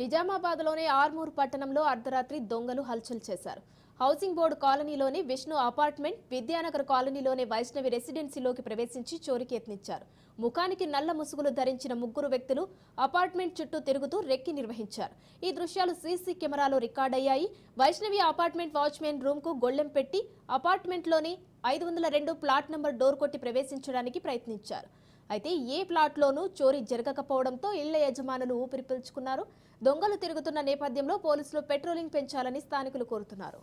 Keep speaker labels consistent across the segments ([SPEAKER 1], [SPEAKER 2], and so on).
[SPEAKER 1] నిజామాబాద్లోని ఆర్మూర్ పట్టణంలో అర్ధరాత్రి దొంగలు హల్చల్ చేశారు. హౌసింగ్ బోర్డు కాలనీలోని విష్ణు అపార్ట్మెంట్ విద్యానగర్ కాలనీలోని వైష్ణవి రెసిడెన్సీలోకి ప్రవేశించి చోరికి యత్నించారు. ముఖానికి నల్ల ముసుగులు ధరించిన ముగ్గురు వ్యక్తులు అపార్ట్మెంట్ చుట్టూ తిరుగుతూ రెక్కి నిర్వహించారు. ఈ దృశ్యాలు సీసీ కెమెరాలో రికార్డయ్యాయి. వైష్ణవి అపార్ట్మెంట్ వాచ్మెన్ రూమ్కు గొళ్ళెం పెట్టి అపార్ట్మెంట్లోని ఐదు వందల రెండు ప్లాట్ నంబర్ డోర్ కొట్టి ప్రవేశించడానికి ప్రయత్నించారు. అయితే ఏ ప్లాట్లోనూ చోరీ జరగకపోవడంతో ఇళ్ళ యజమానులు ఊపిరి పీల్చుకున్నారు. దొంగలు తిరుగుతున్న నేపథ్యంలో పోలీసులు పెట్రోలింగ్ పెంచాలని స్థానికులు కోరుతున్నారు.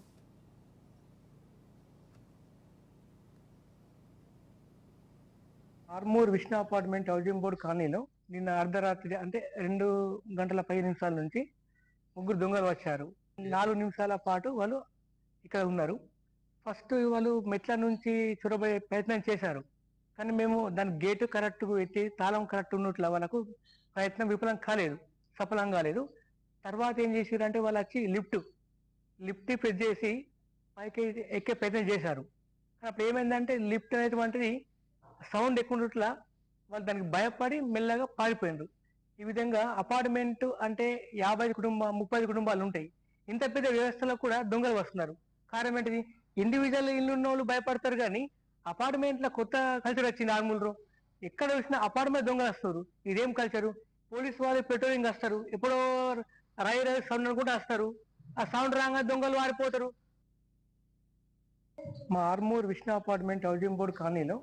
[SPEAKER 2] Armoor Vishnu apartment housing board కాలనీలో నిన్న అర్ధరాత్రి అంటే రెండు గంటల పది నిమిషాల నుంచి ముగ్గురు దొంగలు వచ్చారు. నాలుగు నిమిషాల పాటు వాళ్ళు ఇక్కడ ఉన్నారు. ఫస్ట్ వాళ్ళు మెట్ల నుంచి చూడబోయే ప్రయత్నం చేశారు. కానీ మేము దాని గేటు కరెక్ట్గా పెట్టి తాళం కరెక్ట్ ఉన్నట్లు వాళ్ళకు ప్రయత్నం విఫలం కాలేదు సఫలం కాలేదు తర్వాత ఏం చేశారు అంటే వాళ్ళు వచ్చి లిఫ్ట్ లిఫ్ట్ ప్రెస్ చేసి పైకి ఎక్కే ప్రయత్నం చేశారు. కానీ అప్పుడు ఏమైందంటే లిఫ్ట్ అనేటువంటిది సౌండ్ ఎక్కువ ఉండట్లా వాళ్ళు దానికి భయపడి మెల్లగా పారిపోయినారు ఈ విధంగా అపార్ట్మెంట్ అంటే యాభై కుటుంబ ముప్పై కుటుంబాలు ఉంటాయి. ఇంత పెద్ద వ్యవస్థలో కూడా దొంగలు వస్తున్నారు. కారణం ఏంటిది? ఇండివిజువల్ ఇల్లు ఉన్న వాళ్ళు భయపడతారు కానీ అపార్ట్మెంట్లో కొత్త కల్చర్ వచ్చింది ఆర్మూల్లో ఎక్కడ చూసినా అపార్ట్మెంట్ దొంగలు వస్తారు. ఇదేం కల్చరు పోలీస్ వాళ్ళు పెట్రోలింగ్ వస్తారు. ఎప్పుడో రై రై సౌండ్ అనుకుంటూ వస్తారు. ఆ సౌండ్ రాగా దొంగలు వారిపోతారు మా Armoor Vishnu apartment housing board కాలనీలో